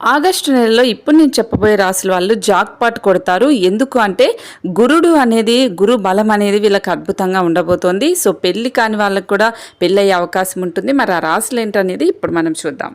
August నెలలో ఇప్పుడు నేను చెప్పబోయే రాసుల వాళ్ళు జాక్ పాట్ కొడతారు. ఎందుకు అంటే గురుడు అనేది గురు బలం అనేది వీళ్ళకి అద్భుతంగా ఉండబోతోంది. సో పెళ్ళి కాని వాళ్ళకి కూడా పెళ్ళయ్యే అవకాశం ఉంటుంది. మరి ఆ రాసులు ఏంటనేది ఇప్పుడు మనం చూద్దాం.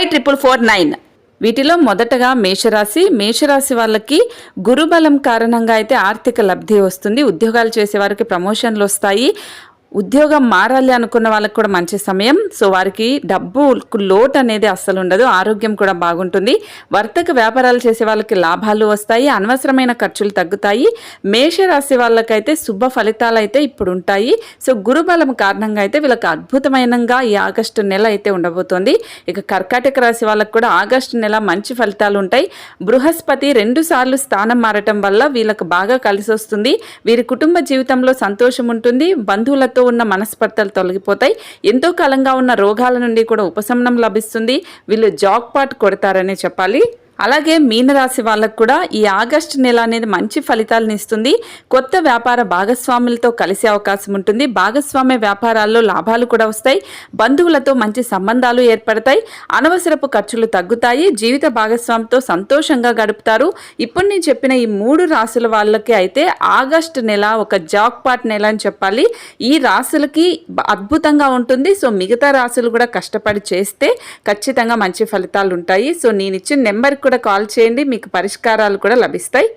triple four nine వీటిలో మొదటగా మేషరాశి మేషరాశి వాళ్ళకి గురుబలం కారణంగా అయితే ఆర్థిక లబ్ధి వస్తుంది ఉద్యోగాలు చేసేవారికి ప్రమోషన్లు వస్తాయి ఉద్యోగం మారాలి అనుకున్న వాళ్ళకి కూడా మంచి సమయం. సో వారికి డబ్బు లోటు అనేది అస్సలు ఉండదు. ఆరోగ్యం కూడా బాగుంటుంది. వర్తక వ్యాపారాలు చేసే వాళ్ళకి లాభాలు వస్తాయి. అనవసరమైన ఖర్చులు తగ్గుతాయి. మేషరాశి వాళ్ళకైతే శుభ ఫలితాలు అయితే ఇప్పుడు ఉంటాయి. సో గురుబలం కారణంగా అయితే వీళ్ళకి అద్భుతమైనగా ఈ ఆగస్టు నెల అయితే ఉండబోతోంది. ఇక కర్కాటక రాశి వాళ్ళకి కూడా ఆగస్టు నెల మంచి ఫలితాలు ఉంటాయి. బృహస్పతి రెండు సార్లు స్థానం మారటం వల్ల వీళ్ళకి బాగా కలిసి వస్తుంది వీరి కుటుంబ జీవితంలో సంతోషం ఉంటుంది. బంధువులతో ఉన్న మనస్పర్ధలు తొలగిపోతాయి. ఎంతో కాలంగా ఉన్న రోగాల నుండి కూడా ఉపశమనం లభిస్తుంది. వీళ్ళు జాక్ పాట్ కొడతారనే చెప్పాలి. అలాగే మీనరాశి వాళ్ళకు కూడా ఈ ఆగస్టు నెల అనేది మంచి ఫలితాలను ఇస్తుంది. కొత్త వ్యాపార భాగస్వాములతో కలిసే అవకాశం ఉంటుంది. భాగస్వామ్య వ్యాపారాల్లో లాభాలు కూడా వస్తాయి. బంధువులతో మంచి సంబంధాలు ఏర్పడతాయి. అనవసరపు ఖర్చులు తగ్గుతాయి. జీవిత భాగస్వామితో సంతోషంగా గడుపుతారు. ఇప్పుడు నేను చెప్పిన ఈ మూడు రాసుల వాళ్ళకి అయితే ఆగస్టు నెల ఒక జాక్ పాట్ నెల అని చెప్పాలి. ఈ రాసులకి అద్భుతంగా ఉంటుంది. సో మిగతా రాసులు కూడా కష్టపడి చేస్తే ఖచ్చితంగా మంచి ఫలితాలు ఉంటాయి. సో నేను ఇచ్చిన నెంబర్కి కూడా కాల్ చేయండి మీకు పరిష్కారాలు కూడా లభిస్తాయి.